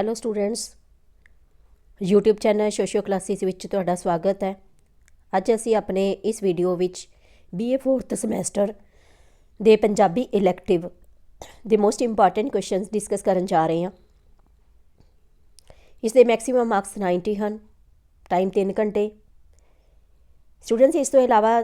Hello students YouTube channel socio classes ਵਿੱਚ ਤੁਹਾਡਾ ਸਵਾਗਤ ਹੈ। ਅੱਜ ਅਸੀਂ ਆਪਣੇ ਇਸ ਵੀਡੀਓ ਵਿੱਚ BA 4th ਸਮੈਸਟਰ ਦੇ ਪੰਜਾਬੀ ਇਲੈਕਟਿਵ ਦੇ ਮੋਸਟ ਇੰਪੋਰਟੈਂਟ ਕੁਐਸਚਨਸ ਡਿਸਕਸ ਕਰਨ ਜਾ ਰਹੇ ਹਾਂ। ਇਸ ਦੇ ਮੈਕਸਿਮਮ ਮਾਰਕਸ 90 ਹਨ ਟਾਈਮ 3 ਘੰਟੇ। ਸਟੂਡੈਂਟਸ ਇਸ ਤੋਂ ਇਲਾਵਾ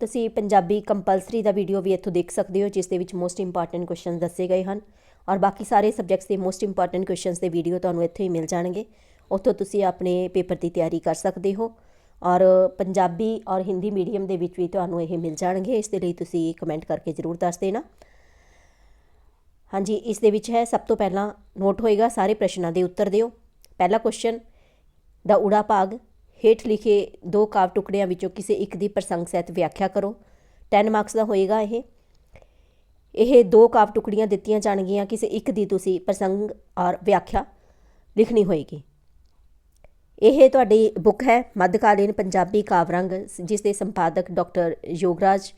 ਤੁਸੀਂ ਪੰਜਾਬੀ ਕੰਪਲਸਰੀ ਦਾ ਵੀਡੀਓ ਵੀ ਇੱਥੋਂ ਦੇਖ ਸਕਦੇ ਹੋ, ਜਿਸ ਦੇ ਵਿੱਚ ਮੋਸਟ ਇੰਪੋਰਟੈਂਟ ਕੁਐਸਚਨਸ ਦੱਸੇ ਗਏ ਹਨ। ਔਰ ਬਾਕੀ ਸਾਰੇ ਸਬਜੈਕਟਸ ਦੇ ਮੋਸਟ ਇੰਪੋਰਟੈਂਟ ਕੁਐਸਚਨਸ ਦੇ ਵੀਡੀਓ ਤੁਹਾਨੂੰ ਇੱਥੇ ਹੀ ਮਿਲ ਜਾਣਗੇ। ਉੱਥੋਂ ਤੁਸੀਂ ਆਪਣੇ ਪੇਪਰ ਦੀ ਤਿਆਰੀ ਕਰ ਸਕਦੇ ਹੋ। ਔਰ ਪੰਜਾਬੀ ਔਰ ਹਿੰਦੀ ਮੀਡੀਅਮ ਦੇ ਵਿੱਚ ਵੀ ਤੁਹਾਨੂੰ ਇਹ ਮਿਲ ਜਾਣਗੇ। ਇਸ ਦੇ ਲਈ ਤੁਸੀਂ ਕਮੈਂਟ ਕਰਕੇ ਜ਼ਰੂਰ ਦੱਸ ਦੇਣਾ। ਹਾਂਜੀ, ਇਸ ਦੇ ਵਿੱਚ ਹੈ, ਸਭ ਤੋਂ ਪਹਿਲਾਂ ਨੋਟ ਹੋਏਗਾ, ਸਾਰੇ ਪ੍ਰਸ਼ਨਾਂ ਦੇ ਉੱਤਰ ਦਿਓ। ਪਹਿਲਾ ਕੁਐਸਚਨ ਦਾ ਉੜਾ ਭਾਗ ਹੇਠ ਲਿਖੇ ਦੋ ਕਾਵ ਟੁਕੜਿਆਂ ਵਿੱਚੋਂ ਕਿਸੇ ਇੱਕ ਦੀ ਪ੍ਰਸੰਗ ਸਹਿਤ ਵਿਆਖਿਆ ਕਰੋ। 10 ਮਾਰਕਸ ਦਾ ਹੋਏਗਾ ਇਹ। ਇਹ ਦੋ ਕਾਵ ਟੁਕੜੀਆਂ ਦਿੱਤੀਆਂ ਜਾਣਗੀਆਂ, ਕਿਸੇ ਇੱਕ ਦੀ ਤੁਸੀਂ ਪ੍ਰਸੰਗ ਔਰ ਵਿਆਖਿਆ ਲਿਖਣੀ ਹੋਏਗੀ। ਇਹ ਤੁਹਾਡੀ ਬੁੱਕ ਹੈ, ਮੱਧਕਾਲੀਨ ਪੰਜਾਬੀ ਕਾਵਰੰਗ ਜਿਸ ਦੇ ਸੰਪਾਦਕ doctor Yograj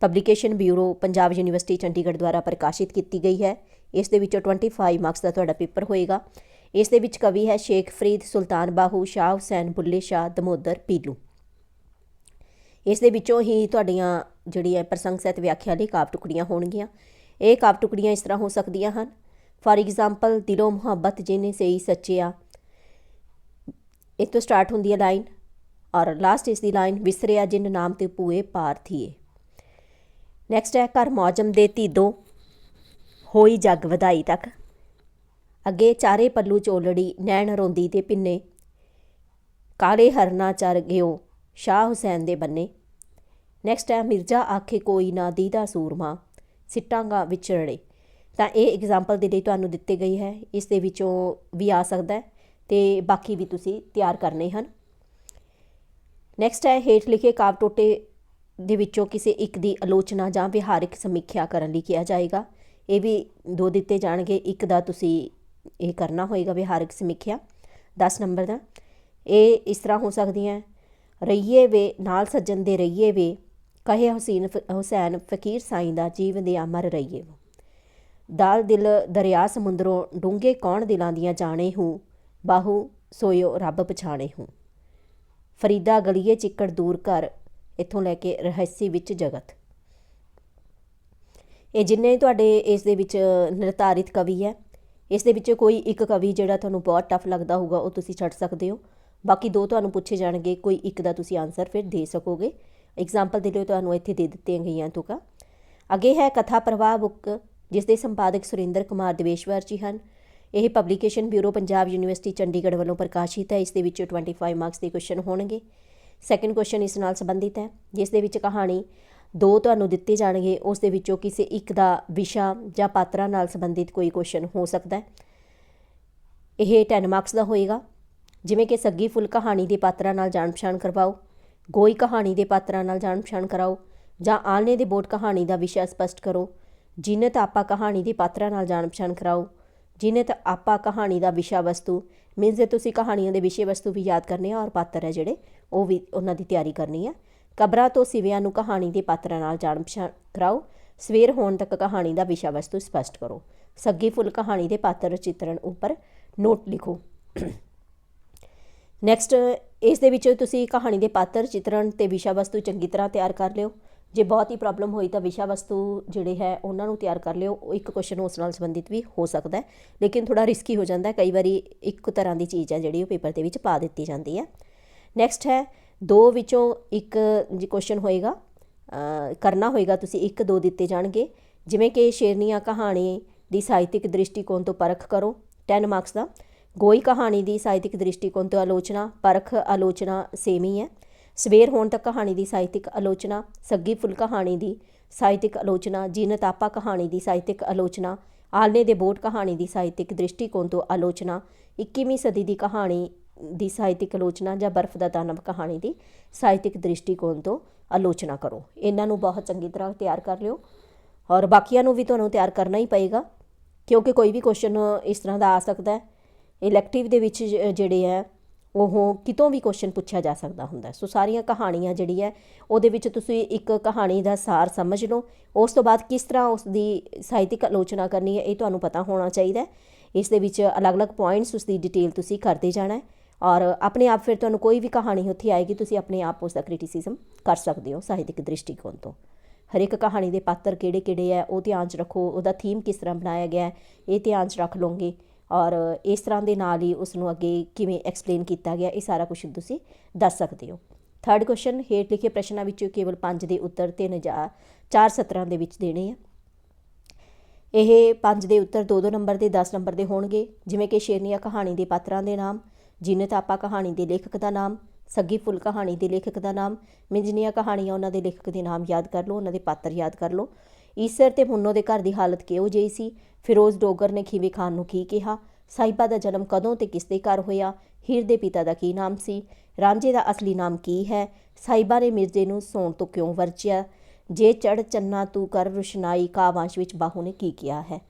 publication bureau Punjab university Chandigarh ਦੁਆਰਾ ਪ੍ਰਕਾਸ਼ਿਤ ਕੀਤੀ ਗਈ ਹੈ। ਇਸ ਦੇ ਵਿੱਚੋਂ 25 ਮਾਰਕਸ ਦਾ ਤੁਹਾਡਾ ਪੇਪਰ ਹੋਏਗਾ। ਇਸ ਦੇ ਵਿੱਚ ਕਵੀ ਹੈ ਸ਼ੇਖ ਫਰੀਦ ਸੁਲਤਾਨ ਬਾਹੂ, ਸ਼ਾਹ ਹੁਸੈਨ ਬੁੱਲੇ ਸ਼ਾਹ, ਦਮੋਦਰ ਪੀਲੂ। ਇਸ ਦੇ ਵਿੱਚੋਂ ਹੀ ਤੁਹਾਡੀਆਂ ਜਿਹੜੀ ਹੈ ਪ੍ਰਸੰਗ ਸਹਿਤ ਵਿਆਖਿਆ ਲਈ ਕਾਵ ਟੁਕੜੀਆਂ ਹੋਣਗੀਆਂ। ਇਹ ਕਾਵ ਟੁਕੜੀਆਂ ਇਸ ਤਰ੍ਹਾਂ ਹੋ ਸਕਦੀਆਂ ਹਨ। ਫਾਰ ਐਗਜ਼ਾਮਪਲ ਦਿਲੋਂ ਮੁਹੱਬਤ ਜਿਹਨੇ ਸਹੀ ਸੱਚਿਆ। ਇਹ ਤੋਂ ਸਟਾਰਟ ਹੁੰਦੀ ਹੈ ਲਾਈਨ ਔਰ ਲਾਸਟ ਇਸ ਦੀ ਲਾਈਨ ਵਿਸਰਿਆ ਜਿਨ ਨਾਮ ਤੇ ਪੂਏ ਪਾਰ ਥੀਏ। ਨੈਕਸਟ ਹੈ, ਘਰ ਮੌਜਮ ਦੇ ਧੀਦੋ ਹੋਈ ਜਗ ਵਧਾਈ ਤੱਕ। ਅੱਗੇ ਚਾਰੇ ਪੱਲੂ ਚੋਲੜੀ, ਨੈਣ ਰੋਂਦੀ ਤੇ ਪਿੰਨੇ। ਕਾਲੇ ਹਰਨਾ ਚਰ ਗਿਓ ਸ਼ਾਹ ਹੁਸੈਨ ਦੇ ਬੰਨੇ। ਨੈਕਸਟ ਹੈ, ਮਿਰਜ਼ਾ ਆਖੇ ਕੋਈ ਨਾ ਦੀਦਾ ਸੂਰਮਾ, ਸਿੱਟਾਂਗਾ ਵਿਚਰੜੇ ਤਾਂ ਇਹ ਐਗਜ਼ਾਮਪਲ ਦੇ ਲਈ ਤੁਹਾਨੂੰ ਦਿੱਤੀ ਗਈ ਹੈ। ਇਸ ਦੇ ਵਿੱਚੋਂ ਵੀ ਆ ਸਕਦਾ ਹੈ ਤੇ ਬਾਕੀ ਵੀ ਤੁਸੀਂ ਤਿਆਰ ਕਰਨੇ ਹਨ। ਨੈਕਸਟ ਹੈ, ਹੇਠ ਲਿਖੇ ਕਾਵ ਟੋਟੇ ਦੇ ਵਿੱਚੋਂ ਕਿਸੇ ਇੱਕ ਦੀ ਆਲੋਚਨਾ ਜਾਂ ਵਿਹਾਰਿਕ ਸਮੀਖਿਆ ਕਰਨ ਲਈ ਕਿਹਾ ਜਾਏਗਾ। ਇਹ ਵੀ ਦੋ ਦਿੱਤੇ ਜਾਣਗੇ। ਇੱਕ ਦਾ ਤੁਸੀਂ ਇਹ ਕਰਨਾ ਹੋਏਗਾ ਵਿਹਾਰਿਕ ਸਮੀਖਿਆ। 10 ਨੰਬਰ ਦਾ। ਇਹ ਇਸ ਤਰ੍ਹਾਂ ਹੋ ਸਕਦੀਆਂ ਰਈਏ ਵੇ, ਨਾਲ ਸੱਜਣ ਦੇ ਰਈਏ ਵੇ, ਕਹੇ ਹੁਸੈਨ ਹੁਸੈਨ ਫਕੀਰ ਸਾਈਂ ਦਾ ਜੀਵ ਦੇ ਅਮਰ ਰਈਏ ਦਾਲ ਦਿਲ ਦਰਿਆ ਸਮੁੰਦਰੋਂ ਡੂੰਘੇ ਕੌਣ ਦਿਲਾਂ ਦੀਆਂ ਜਾਣੇ ਹੂੰ, ਬਾਹੂ ਸੋਇਓ ਰੱਬ ਪਛਾਣੇ ਹੂੰ। ਫਰੀਦਾ ਗਲੀਏ ਚਿੱਕੜ ਦੂਰ ਕਰ ਇੱਥੋਂ ਲੈ ਕੇ ਰਹੱਸੀ ਵਿੱਚ ਜਗਤ। ਇਹ ਜਿੰਨੇ ਤੁਹਾਡੇ ਇਸ ਦੇ ਵਿੱਚ ਨਿਰਧਾਰਿਤ ਕਵੀ ਹੈ, ਇਸ ਦੇ ਵਿੱਚ ਕੋਈ ਇੱਕ ਕਵੀ ਜਿਹੜਾ ਤੁਹਾਨੂੰ ਬਹੁਤ ਟਫ ਲੱਗਦਾ ਹੋਊਗਾ, ਉਹ ਤੁਸੀਂ ਛੱਡ ਸਕਦੇ ਹੋ। ਬਾਕੀ ਦੋ ਤੁਹਾਨੂੰ ਪੁੱਛੇ ਜਾਣਗੇ, ਕੋਈ ਇੱਕ ਦਾ ਤੁਸੀਂ ਆਨਸਰ ਫਿਰ ਦੇ ਸਕੋਗੇ। ਐਗਜ਼ਾਮਪਲ ਦੇ ਲਈ ਤੁਹਾਨੂੰ ਇੱਥੇ ਦੇ ਦਿੱਤੀਆਂ ਗਈਆਂ ਤੁਕਾਂ। ਅੱਗੇ ਹੈ ਕਥਾ ਪ੍ਰਵਾਹ ਬੁੱਕ, ਜਿਸ ਦੇ ਸੰਪਾਦਕ ਸੁਰਿੰਦਰ ਕੁਮਾਰ ਦੇਵੇਸ਼ਵਰ ਜੀ ਹਨ। ਇਹ publication bureau Punjab university Chandigarh ਵੱਲੋਂ ਪ੍ਰਕਾਸ਼ਿਤ ਹੈ। ਇਸ ਦੇ ਵਿੱਚ 25 ਮਾਰਕਸ ਦੇ ਕੁਐਸਚਨ ਹੋਣਗੇ। ਸੈਕੰਡ ਕੁਐਸਚਨ ਇਸ ਨਾਲ ਸੰਬੰਧਿਤ ਹੈ, ਜਿਸ ਦੇ ਵਿੱਚ ਕਹਾਣੀ ਦੋ ਤੁਹਾਨੂੰ ਦਿੱਤੇ ਜਾਣਗੇ। ਉਸ ਦੇ ਵਿੱਚੋਂ ਕਿਸੇ ਇੱਕ ਦਾ ਵਿਸ਼ਾ ਜਾਂ ਪਾਤਰਾਂ ਨਾਲ ਸੰਬੰਧਿਤ ਕੋਈ ਕੁਐਸਚਨ ਹੋ ਸਕਦਾ ਹੈ। ਇਹ 10 ਮਾਰਕਸ ਦਾ ਹੋਏਗਾ। ਜਿਵੇਂ ਕਿ ਸੱਗੀ ਫੁੱਲ ਕਹਾਣੀ ਦੇ ਪਾਤਰਾਂ ਨਾਲ ਜਾਣ ਪਛਾਣ ਕਰਵਾਓ, ਗੋਈ ਕਹਾਣੀ ਦੇ ਪਾਤਰਾਂ ਨਾਲ ਜਾਣ ਪਛਾਣ ਕਰਾਓ, ਜਾਂ ਆਲਨੇ ਦੇ ਬੋਟ ਕਹਾਣੀ ਦਾ ਵਿਸ਼ਾ ਸਪਸ਼ਟ ਕਰੋ ਜਿਨਤ ਆਪਾ ਕਹਾਣੀ ਦੇ ਪਾਤਰਾਂ ਨਾਲ ਜਾਣ ਪਛਾਣ ਕਰਾਓ ਜਿਨਤ ਆਪਾ ਕਹਾਣੀ ਦਾ ਵਿਸ਼ਾ ਵਸਤੂ ਮੀਨਸ ਜੇ ਤੁਸੀਂ ਕਹਾਣੀਆਂ ਦੇ ਵਿਸ਼ੇ ਵਸਤੂ ਵੀ ਯਾਦ ਕਰਨੇ ਆ, ਔਰ ਪਾਤਰ ਹੈ ਜਿਹੜੇ, ਉਹ ਵੀ ਉਹਨਾਂ ਦੀ ਤਿਆਰੀ ਕਰਨੀ ਹੈ ਕਬਰਾਂ ਤੋਂ ਸਿਵਿਆਂ ਨੂੰ ਕਹਾਣੀ ਦੇ ਪਾਤਰਾਂ ਨਾਲ ਜਾਣ ਪਛਾਣ ਕਰਾਓ, ਸਵੇਰ ਹੋਣ ਤੱਕ ਕਹਾਣੀ ਦਾ ਵਿਸ਼ਾ ਵਸਤੂ ਸਪਸ਼ਟ ਕਰੋ, ਸੱਗੀ ਫੁੱਲ ਕਹਾਣੀ ਦੇ ਪਾਤਰ ਚਿੱਤਰਣ ਉੱਪਰ ਨੋਟ ਲਿਖੋ। ਨੈਕਸਟ ਇਸ ਦੇ ਵਿੱਚ ਤੁਸੀਂ ਕਹਾਣੀ ਦੇ ਪਾਤਰ, ਚਿੱਤਰਣ ਤੇ ਵਿਸ਼ਾ ਵਸਤੂ ਚੰਗੀ ਤਰ੍ਹਾਂ ਤਿਆਰ ਕਰ ਲਿਓ। ਜੇ ਬਹੁਤ ਹੀ ਪ੍ਰੋਬਲਮ ਹੋਈ ਤਾਂ ਵਿਸ਼ਾ ਵਸਤੂ ਜਿਹੜੇ ਹੈ, ਉਹਨਾਂ ਨੂੰ ਤਿਆਰ ਕਰ ਲਿਓ। ਉਹ ਇੱਕ ਕੁਐਸਚਨ ਉਸ ਨਾਲ ਸੰਬੰਧਿਤ ਵੀ ਹੋ ਸਕਦਾ ਹੈ, ਲੇਕਿਨ ਥੋੜਾ ਰਿਸਕੀ ਹੋ ਜਾਂਦਾ ਕਈ ਵਾਰੀ ਇੱਕ ਤਰ੍ਹਾਂ ਦੀ ਚੀਜ਼ ਹੈ ਜਿਹੜੀ ਉਹ ਪੇਪਰ ਦੇ ਵਿੱਚ ਪਾ ਦਿੱਤੀ ਜਾਂਦੀ ਹੈ। ਨੈਕਸਟ ਹੈ, ਦੋ ਵਿੱਚੋਂ ਇੱਕ ਜੀ ਕੁਐਸਚਨ ਹੋਏਗਾ ਕਰਨਾ ਹੋਏਗਾ, ਤੁਸੀਂ ਇੱਕ ਦੋ ਦਿੱਤੇ ਜਾਣਗੇ। ਜਿਵੇਂ ਕਿ ਸ਼ੇਰਨੀਆਂ ਕਹਾਣੀ ਦੀ ਸਾਹਿਤਿਕ ਦ੍ਰਿਸ਼ਟੀਕੋਣ ਤੋਂ ਪਰਖ ਕਰੋ 10 ਮਾਰਕਸ ਦਾ। ਗੋਈ ਕਹਾਣੀ ਦੀ ਸਾਹਿਤਿਕ ਦ੍ਰਿਸ਼ਟੀਕੋਣ ਤੋਂ ਆਲੋਚਨਾ, ਪਰਖ ਆਲੋਚਨਾ ਸੇਮ ਹੀ। ਹੈ ਸਵੇਰ ਹੋਣ ਤੱਕ ਕਹਾਣੀ ਦੀ ਸਾਹਿਤਿਕ ਆਲੋਚਨਾ, ਸੱਗੀ ਫੁੱਲ ਕਹਾਣੀ ਦੀ ਸਾਹਿਤਿਕ ਆਲੋਚਨਾ ਜੀਨਤ ਆਪਾ ਕਹਾਣੀ ਦੀ ਸਾਹਿਤਿਕ ਆਲੋਚਨਾ ਆਲਨੇ ਦੇ ਬੋਟ ਕਹਾਣੀ ਦੀ ਸਾਹਿਤਿਕ ਦ੍ਰਿਸ਼ਟੀਕੋਣ ਤੋਂ ਆਲੋਚਨਾ 21ਵੀਂ ਸਦੀ ਦੀ ਕਹਾਣੀ ਦੀ ਸਾਹਿਤਿਕ ਆਲੋਚਨਾ ਜਾਂ ਬਰਫ਼ ਦਾ ਦਾਨਵ ਕਹਾਣੀ ਦੀ ਸਾਹਿਤਿਕ ਦ੍ਰਿਸ਼ਟੀਕੋਣ ਤੋਂ ਆਲੋਚਨਾ ਕਰੋ। ਇਹਨਾਂ ਨੂੰ ਬਹੁਤ ਚੰਗੀ ਤਰ੍ਹਾਂ ਤਿਆਰ ਕਰ ਲਿਓ। ਔਰ ਬਾਕੀਆਂ ਨੂੰ ਵੀ ਤੁਹਾਨੂੰ ਤਿਆਰ ਕਰਨਾ ਹੀ ਪਏਗਾ, ਕਿਉਂਕਿ ਕੋਈ ਵੀ ਕੁਐਸਚਨ ਇਸ ਤਰ੍ਹਾਂ ਦਾ ਆ ਸਕਦਾ ਹੈ। ਇਲੈਕਟਿਵ ਦੇ ਵਿੱਚ ਜਿਹੜੇ ਹੈ ਉਹ ਕਿਤੋਂ ਵੀ ਕੁਐਸਚਨ ਪੁੱਛਿਆ ਜਾ ਸਕਦਾ ਹੁੰਦਾ। ਸੋ ਸਾਰੀਆਂ ਕਹਾਣੀਆਂ ਜਿਹੜੀ ਹੈ, ਉਹਦੇ ਵਿੱਚ ਤੁਸੀਂ ਇੱਕ ਕਹਾਣੀ ਦਾ ਸਾਰ ਸਮਝ ਲਓ। ਉਸ ਤੋਂ ਬਾਅਦ ਕਿਸ ਤਰ੍ਹਾਂ ਉਸ ਦੀ ਸਾਹਿਤਿਕ ਆਲੋਚਨਾ ਕਰਨੀ ਹੈ, ਇਹ ਤੁਹਾਨੂੰ ਪਤਾ ਹੋਣਾ ਚਾਹੀਦਾ ਇਸ ਦੇ ਵਿੱਚ ਅਲੱਗ-ਅਲੱਗ ਪੁਆਇੰਟਸ ਉਸ ਦੀ ਡਿਟੇਲ ਤੁਸੀਂ ਕਰਦੇ ਜਾਣਾ ਹੈ। ਔਰ ਆਪਣੇ ਆਪ ਫਿਰ ਤੁਹਾਨੂੰ ਕੋਈ ਵੀ ਕਹਾਣੀ ਉੱਥੇ ਆਏਗੀ, ਤੁਸੀਂ ਆਪਣੇ ਆਪ ਉਸ ਦਾ ਕ੍ਰਿਟਿਸਿਜ਼ਮ ਕਰ ਸਕਦੇ ਹੋ ਸਾਹਿਤਿਕ ਦ੍ਰਿਸ਼ਟੀਕੋਣ ਤੋਂ। ਹਰ ਇੱਕ ਕਹਾਣੀ ਦੇ ਪਾਤਰ ਕਿਹੜੇ-ਕਿਹੜੇ ਹੈ, ਉਹ ਧਿਆਨ 'ਚ ਰੱਖੋ, ਉਹਦਾ ਥੀਮ ਕਿਸ ਤਰ੍ਹਾਂ ਬਣਾਇਆ ਗਿਆ ਹੈ, ਇਹ ਧਿਆਨ 'ਚ ਰੱਖ ਲਓਗੇ। ਔਰ ਇਸ ਤਰ੍ਹਾਂ ਦੇ ਨਾਲ ਹੀ ਉਸ ਨੂੰ ਅੱਗੇ ਕਿਵੇਂ ਐਕਸਪਲੇਨ ਕੀਤਾ ਗਿਆ, ਇਹ ਸਾਰਾ ਕੁਝ ਤੁਸੀਂ ਦੱਸ ਸਕਦੇ ਹੋ। ਥਰਡ ਕੁਐਸਚਨ ਹੇਠ ਲਿਖੇ ਪ੍ਰਸ਼ਨਾਂ ਵਿੱਚੋਂ ਕੇਵਲ 5 ਦੇ ਉੱਤਰ ਤਿੰਨ ਜਾਂ ਚਾਰ ਸਤਰਾਂ ਦੇ ਵਿੱਚ ਦੇਣੇ ਆ। ਇਹ 5 ਦੇ ਉੱਤਰ 2-2 ਨੰਬਰ ਦੇ 10 ਨੰਬਰ ਦੇ ਹੋਣਗੇ। ਜਿਵੇਂ ਕਿ ਸ਼ੇਰਨੀਆ ਕਹਾਣੀ ਦੇ ਪਾਤਰਾਂ ਦੇ ਨਾਮ, ਜਿਨਤ ਆਪਾ ਕਹਾਣੀ ਦੇ ਲੇਖਕ ਦਾ ਨਾਮ, ਸੱਗੀ ਫੁੱਲ ਕਹਾਣੀ ਦੇ ਲੇਖਕ ਦਾ ਨਾਮ, ਮਿੰਜਨੀਆ ਕਹਾਣੀਆਂ ਉਹਨਾਂ ਦੇ ਲੇਖਕ ਦੇ ਨਾਮ ਯਾਦ ਕਰ ਲਓ, ਉਹਨਾਂ ਦੇ ਪਾਤਰ ਯਾਦ ਕਰ ਲਓ। ਈਸਰ ਤੇ ਮੁੰਨੋ ਦੇ ਘਰ ਦੀ ਹਾਲਤ ਕਿਹੋ ਜਿਹੀ ਸੀ? ਫਿਰੋਜ਼ ਡੋਗਰ ਨੇ ਖੀਵੇ ਖਾਨ ਨੂੰ ਕੀ ਕਿਹਾ? ਸਾਹਿਬਾ ਦਾ ਜਨਮ ਕਦੋਂ ਤੇ ਕਿਸ ਦੇ ਘਰ ਹੋਇਆ? ਹੀਰ ਦੇ ਪਿਤਾ ਦਾ ਕੀ ਨਾਮ ਸੀ? ਰਾਂਝੇ ਦਾ ਅਸਲੀ ਨਾਮ ਕੀ ਹੈ? ਸਾਹਿਬਾ ਨੇ ਮਿਰਜ਼ੇ ਨੂੰ ਸੌਣ ਤੋਂ ਕਿਉਂ ਵਰਜਿਆ? ਜੇ ਚੜ ਚੰਨਾ ਤੂੰ ਕਰ ਰੁਸ਼ਨਾਈ, ਕਾਵਾਂਸ਼ ਵਿੱਚ ਬਾਹੂ ਨੇ ਕੀ ਕਿਹਾ ਹੈ?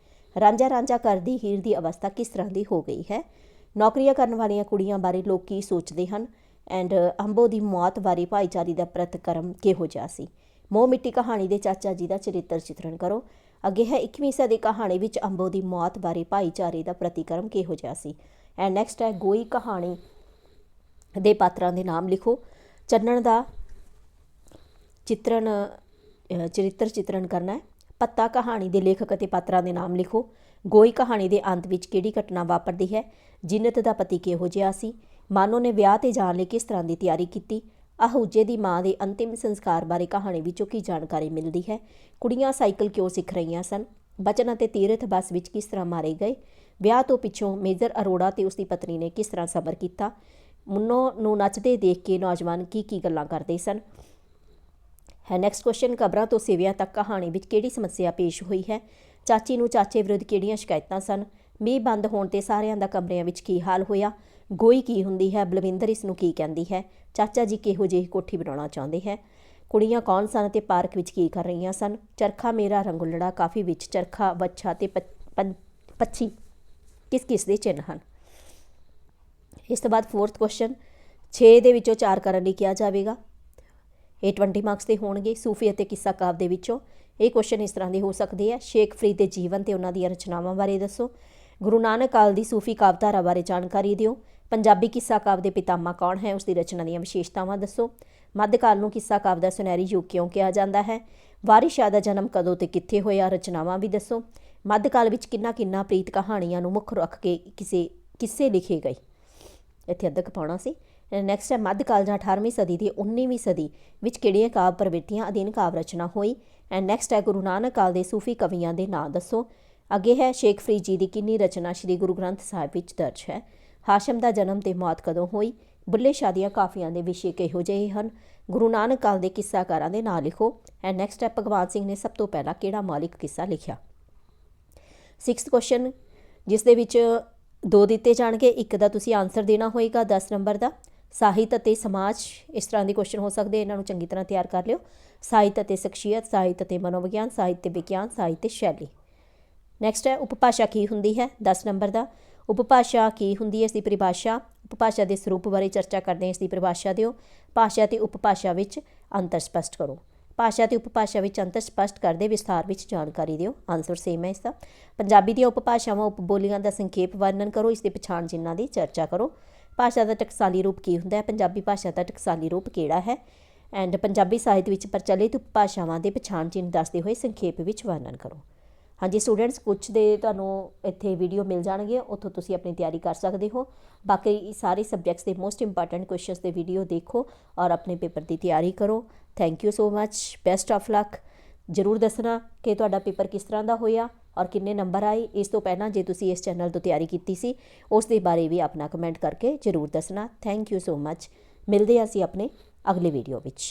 ਰਾਂਝਾ ਰਾਂਝਾ ਕਰਦੀ ਹੀਰ ਦੀ ਅਵਸਥਾ ਕਿਸ ਤਰ੍ਹਾਂ ਦੀ ਹੋ ਗਈ ਹੈ? ਨੌਕਰੀਆਂ ਕਰਨ ਵਾਲੀਆਂ ਕੁੜੀਆਂ ਬਾਰੇ ਲੋਕ ਕੀ ਸੋਚਦੇ ਹਨ? ਐਂਡ ਅੰਬੋ ਦੀ ਮੌਤ ਬਾਰੇ ਭਾਈਚਾਰੇ ਦਾ ਪ੍ਰਤੀਕਰਮ ਕਿਹੋ ਜਿਹਾ ਸੀ? ਮੋਹ ਮਿੱਟੀ ਕਹਾਣੀ ਦੇ ਚਾਚਾ ਜੀ ਦਾ ਚਰਿੱਤਰ ਚਿਤਰਣ ਕਰੋ। ਅੱਗੇ ਹੈ 21ਵੀਂ ਸਦੀ ਕਹਾਣੀ ਵਿੱਚ ਅੰਬੋ ਦੀ ਮੌਤ ਬਾਰੇ ਭਾਈਚਾਰੇ ਦਾ ਪ੍ਰਤੀਕਰਮ ਕਿਹੋ ਜਿਹਾ ਸੀ। ਐਂਡ ਨੈਕਸਟ ਹੈ ਗੋਈ ਕਹਾਣੀ ਦੇ ਪਾਤਰਾਂ ਦੇ ਨਾਮ ਲਿਖੋ। ਚੰਨਣ ਦਾ ਚਿਤਰਣ ਚਰਿੱਤਰ ਚਿਤਰਣ ਕਰਨਾ ਹੈ। ਪੱਤਾ ਕਹਾਣੀ ਦੇ ਲੇਖਕ ਅਤੇ ਪਾਤਰਾਂ ਦੇ ਨਾਮ ਲਿਖੋ। ਗੋਈ ਕਹਾਣੀ ਦੇ ਅੰਤ ਵਿੱਚ ਕਿਹੜੀ ਘਟਨਾ ਵਾਪਰਦੀ ਹੈ? ਜਿੰਨਤ ਦਾ ਪਤੀ ਕਿਹੋ ਜਿਹਾ ਸੀ? ਮਾਨੋ ਨੇ ਵਿਆਹ ਤੇ ਜਾਣ ਲਈ ਕਿਸ ਤਰ੍ਹਾਂ ਦੀ ਤਿਆਰੀ ਕੀਤੀ? ਅਹੂਜੇ ਦੀ ਮਾਂ ਦੇ ਅੰਤਿਮ ਸੰਸਕਾਰ ਬਾਰੇ ਕਹਾਣੀ ਵਿੱਚੋਂ ਕੀ ਜਾਣਕਾਰੀ ਮਿਲਦੀ ਹੈ? ਕੁੜੀਆਂ ਸਾਈਕਲ ਕਿਉਂ ਸਿੱਖ ਰਹੀਆਂ ਸਨ? ਬਚਨ ਅਤੇ ਤੀਰਥ ਬੱਸ ਵਿੱਚ ਕਿਸ ਤਰ੍ਹਾਂ ਮਾਰੇ ਗਏ? ਵਿਆਹ ਤੋਂ ਪਿੱਛੋਂ ਮੇਜਰ ਅਰੋੜਾ ਤੇ ਉਸ ਦੀ ਪਤਨੀ ਨੇ ਕਿਸ ਤਰ੍ਹਾਂ ਸਬਰ ਕੀਤਾ? ਮੁੰਨੋ ਨੂੰ ਨੱਚਦੇ ਦੇਖ ਕੇ ਨੌਜਵਾਨ ਕੀ ਕੀ ਗੱਲਾਂ ਕਰਦੇ ਸਨ? ਹੈ ਨੈਕਸਟ ਕੁਐਸਚਨ ਕਬਰਾਂ ਤੋਂ ਸਿਵਿਆਂ ਤੱਕ ਕਹਾਣੀ ਵਿੱਚ ਕਿਹੜੀ ਸਮੱਸਿਆ ਪੇਸ਼ ਹੋਈ ਹੈ? ਚਾਚੀ ਨੂੰ ਚਾਚੇ ਵਿਰੁੱਧ ਕਿਹੜੀਆਂ ਸ਼ਿਕਾਇਤਾਂ ਸਨ? ਮੀਂਹ ਬੰਦ ਹੋਣ ਤੇ ਸਾਰਿਆਂ ਦਾ ਕਮਰਿਆਂ ਵਿੱਚ ਕੀ ਹਾਲ ਹੋਇਆ? ਗੋਈ ਕੀ ਹੁੰਦੀ ਹੈ, ਬਲਵਿੰਦਰ ਇਸ ਨੂੰ ਕੀ ਕਹਿੰਦੀ ਹੈ? ਚਾਚਾ ਜੀ ਕਿਹੋ ਜਿਹੀ ਕੋਠੀ ਬਣਾਉਣਾ ਚਾਹੁੰਦੇ ਹੈ? ਕੁੜੀਆਂ ਕੌਣ ਸਨ ਤੇ ਪਾਰਕ ਵਿੱਚ ਕੀ ਕਰ ਰਹੀਆਂ ਸਨ? ਚਰਖਾ ਮੇਰਾ ਰੰਗੁਲੜਾ, ਕਾਫੀ ਵਿੱਚ ਚਰਖਾ, ਵੱਛਾ ਤੇ ਪ- ਪੰ- ਪੱਛੀ। ਕਿਸ ਕਿਸ ਦੇ ਚਿੰਨ੍ਹ ਹਨ? ਇਸ ਤੋਂ ਬਾਅਦ ਫੋਰਥ ਕੁਐਸਚਨ 6 ਦੇ ਵਿੱਚੋਂ 4 ਕਰਨ ਲਈ ਕਿਹਾ ਜਾਵੇਗਾ। ਇਹ 20 ਮਾਰਕਸ ਦੇ ਹੋਣਗੇ। ਸੂਫੀ ਅਤੇ ਕਿੱਸਾ ਕਾਵ ਦੇ ਵਿੱਚੋਂ ਇਹ ਕੁਐਸਚਨ ਇਸ ਤਰ੍ਹਾਂ ਦੇ ਹੋ ਸਕਦੇ ਆ। ਸ਼ੇਖ ਫਰੀਦ ਦੇ ਜੀਵਨ ਤੇ ਉਹਨਾਂ ਦੀਆਂ ਰਚਨਾਵਾਂ ਬਾਰੇ ਦੱਸੋ। ਗੁਰੂ ਨਾਨਕ ਕਾਲ ਦੀ ਸੂਫੀ ਕਾਵਧਾਰਾ ਬਾਰੇ ਜਾਣਕਾਰੀ ਦਿਓ। ਪੰਜਾਬੀ ਕਿੱਸਾ ਕਾਵ ਦੇ ਪਿਤਾਮਾ ਕੌਣ ਹੈ? ਉਸ ਦੀ ਰਚਨਾ ਦੀਆਂ ਵਿਸ਼ੇਸ਼ਤਾਵਾਂ ਦੱਸੋ। ਮੱਧਕਾਲ ਨੂੰ ਕਿੱਸਾ ਕਾਵ ਦਾ ਸੁਨਹਿਰੀ ਯੁੱਗ ਕਿਉਂ ਕਿਹਾ ਜਾਂਦਾ ਹੈ? ਵਾਰਿਸ ਸ਼ਾਹ ਦਾ ਜਨਮ ਕਦੋਂ ਤੇ ਕਿੱਥੇ ਹੋਇਆ? ਰਚਨਾਵਾਂ ਵੀ ਦੱਸੋ। ਮੱਧਕਾਲ ਵਿੱਚ ਕਿੰਨਾ ਕਿੰਨਾ ਪ੍ਰੀਤ ਕਹਾਣੀਆਂ ਨੂੰ ਮੁੱਖ ਰੱਖ ਕੇ ਕਿਸੇ ਕਿੱਸੇ ਲਿਖੇ ਗਏ? ਇੱਥੇ ਅੱਧਕ ਪਾਉਣਾ ਸੀ। ਨੈਕਸਟ ਹੈ, ਮੱਧਕਾਲ ਜਾਂ 18ਵੀਂ ਸਦੀ ਦੀ 19ਵੀਂ ਸਦੀ ਵਿੱਚ ਕਿਹੜੀਆਂ ਕਾਵਿ ਪ੍ਰਵਿਰਤੀਆਂ ਅਧੀਨ ਕਾਵਿ ਰਚਨਾ ਹੋਈ? ਐਂਡ ਨੈਕਸਟ ਹੈ, ਗੁਰੂ ਨਾਨਕ ਕਾਲ ਦੇ ਸੂਫੀ ਕਵੀਆਂ ਦੇ ਨਾਂ ਦੱਸੋ। ਅੱਗੇ ਹੈ ਸ਼ੇਖ ਫਰੀਦ ਜੀ ਦੀ ਕਿੰਨੀ ਰਚਨਾ ਸ੍ਰੀ ਗੁਰੂ ਗ੍ਰੰਥ ਸਾਹਿਬ ਵਿੱਚ ਦਰਜ ਹੈ। ਹਾਸ਼ਮ ਦਾ ਜਨਮ ਤੇ ਮੌਤ ਕਦੋਂ ਹੋਈ? ਬੁੱਲੇ ਸ਼ਾਦੀਆਂ ਕਾਫੀਆਂ ਦੇ ਵਿਸ਼ੇ ਕਿਹੋ ਜਿਹੇ ਹਨ? ਗੁਰੂ ਨਾਨਕ ਕਾਲ ਦੇ ਕਿੱਸਾਕਾਰਾਂ ਦੇ ਨਾਂ ਲਿਖੋ। ਐਂਡ ਨੈਕਸਟ ਹੈ, ਭਗਵਾਨ ਸਿੰਘ ਨੇ ਸਭ ਤੋਂ ਪਹਿਲਾਂ ਕਿਹੜਾ ਮੌਲਿਕ ਕਿੱਸਾ ਲਿਖਿਆ? ਸਿਕਸਥ ਕੁਐਸਚਨ ਜਿਸ ਦੇ ਵਿੱਚ ਦੋ ਦਿੱਤੇ ਜਾਣਗੇ, ਇੱਕ ਦਾ ਤੁਸੀਂ ਆਨਸਰ ਦੇਣਾ ਹੋਏਗਾ 10 ਨੰਬਰ ਦਾ। ਸਾਹਿਤ ਅਤੇ ਸਮਾਜ, ਇਸ ਤਰ੍ਹਾਂ ਦੇ ਕੁਐਸਚਨ ਹੋ ਸਕਦੇ, ਇਹਨਾਂ ਨੂੰ ਚੰਗੀ ਤਰ੍ਹਾਂ ਤਿਆਰ ਕਰ ਲਿਓ। ਸਾਹਿਤ ਅਤੇ ਸ਼ਖਸੀਅਤ, ਸਾਹਿਤ ਅਤੇ ਮਨੋਵਿਗਿਆਨ, ਸਾਹਿਤ ਤੇ ਵਿਗਿਆਨ, ਸਾਹਿਤ ਤੇ ਸ਼ੈਲੀ। ਨੈਕਸਟ ਹੈ, ਉਪਭਾਸ਼ਾ ਕੀ ਹੁੰਦੀ ਹੈ? 10 ਨੰਬਰ ਦਾ। ਉਪਭਾਸ਼ਾ ਕੀ ਹੁੰਦੀ ਹੈ ਇਸ ਦੀ ਪਰਿਭਾਸ਼ਾ? ਉਪਭਾਸ਼ਾ ਦੇ ਸਰੂਪ ਬਾਰੇ ਚਰਚਾ ਕਰਦੇ ਹਾਂ ਇਸ ਦੀ ਪਰਿਭਾਸ਼ਾ ਦਿਓ। ਭਾਸ਼ਾ ਤੇ ਉਪਭਾਸ਼ਾ ਵਿੱਚ ਅੰਤਰ ਸਪਸ਼ਟ ਕਰੋ। ਭਾਸ਼ਾ ਤੇ ਉਪਭਾਸ਼ਾ ਵਿੱਚ ਅੰਤਰ ਸਪਸ਼ਟ ਕਰਦੇ ਵਿਸਥਾਰ ਵਿੱਚ ਜਾਣਕਾਰੀ ਦਿਓ। ਆਨਸਰ ਸੇਮ ਹੈ ਇਸ ਦਾ ਪੰਜਾਬੀ ਦੀਆਂ ਉਪਭਾਸ਼ਾਵਾਂ, ਉਪਬੋਲੀਆਂ ਦਾ ਸੰਖੇਪ ਵਰਣਨ ਕਰੋ। ਇਸ ਦੇ ਪਛਾਣ ਚਿੰਨ੍ਹਾਂ ਦੀ ਚਰਚਾ ਕਰੋ। ਭਾਸ਼ਾ ਦਾ ਟਕਸਾਲੀ ਰੂਪ ਕੀ ਹੁੰਦਾ ਹੈ? ਪੰਜਾਬੀ ਭਾਸ਼ਾ ਦਾ ਟਕਸਾਲੀ ਰੂਪ ਕਿਹੜਾ ਹੈ? ਐਂਡ ਪੰਜਾਬੀ ਸਾਹਿਤ ਵਿੱਚ ਪ੍ਰਚਲਿਤ ਉਪਭਾਸ਼ਾਵਾਂ ਦੇ ਪਛਾਣ ਚਿੰਨ੍ਹ ਦੱਸਦੇ ਹੋਏ ਸੰਖੇਪ ਵਿੱਚ ਵਰਣਨ ਕਰੋ। ਹਾਂਜੀ ਸਟੂਡੈਂਟਸ ਕੁਝ ਦੇ ਤੁਹਾਨੂੰ ਇੱਥੇ ਵੀਡੀਓ ਮਿਲ ਜਾਣਗੇ, ਉੱਥੋਂ ਤੁਸੀਂ ਆਪਣੀ ਤਿਆਰੀ ਕਰ ਸਕਦੇ ਹੋ। ਬਾਕੀ ਸਾਰੇ ਸਬਜੈਕਟਸ ਦੇ ਮੋਸਟ ਇੰਪੋਰਟੈਂਟ ਕੁਐਸਚਨਸ ਦੇ ਵੀਡੀਓ ਦੇਖੋ ਔਰ ਆਪਣੇ ਪੇਪਰ ਦੀ ਤਿਆਰੀ ਕਰੋ। Thank you so much best of luck ਜਰੂਰ ਦੱਸਣਾ ਕਿ ਤੁਹਾਡਾ ਪੇਪਰ ਕਿਸ ਤਰ੍ਹਾਂ ਦਾ ਹੋਇਆ ਔਰ ਕਿੰਨੇ ਨੰਬਰ ਆਏ। ਇਸ ਤੋਂ ਪਹਿਲਾਂ ਜੇ ਤੁਸੀਂ ਇਸ ਚੈਨਲ ਤੋਂ ਤਿਆਰੀ ਕੀਤੀ ਸੀ, ਉਸ ਦੇ ਬਾਰੇ ਵੀ ਆਪਣਾ ਕਮੈਂਟ ਕਰਕੇ ਜਰੂਰ ਦੱਸਣਾ। ਥੈਂਕ ਯੂ ਸੋ ਮੱਚ ਮਿਲਦੇ ਹਾਂ ਅਸੀਂ ਆਪਣੇ ਅਗਲੇ ਵੀਡੀਓ ਵਿੱਚ।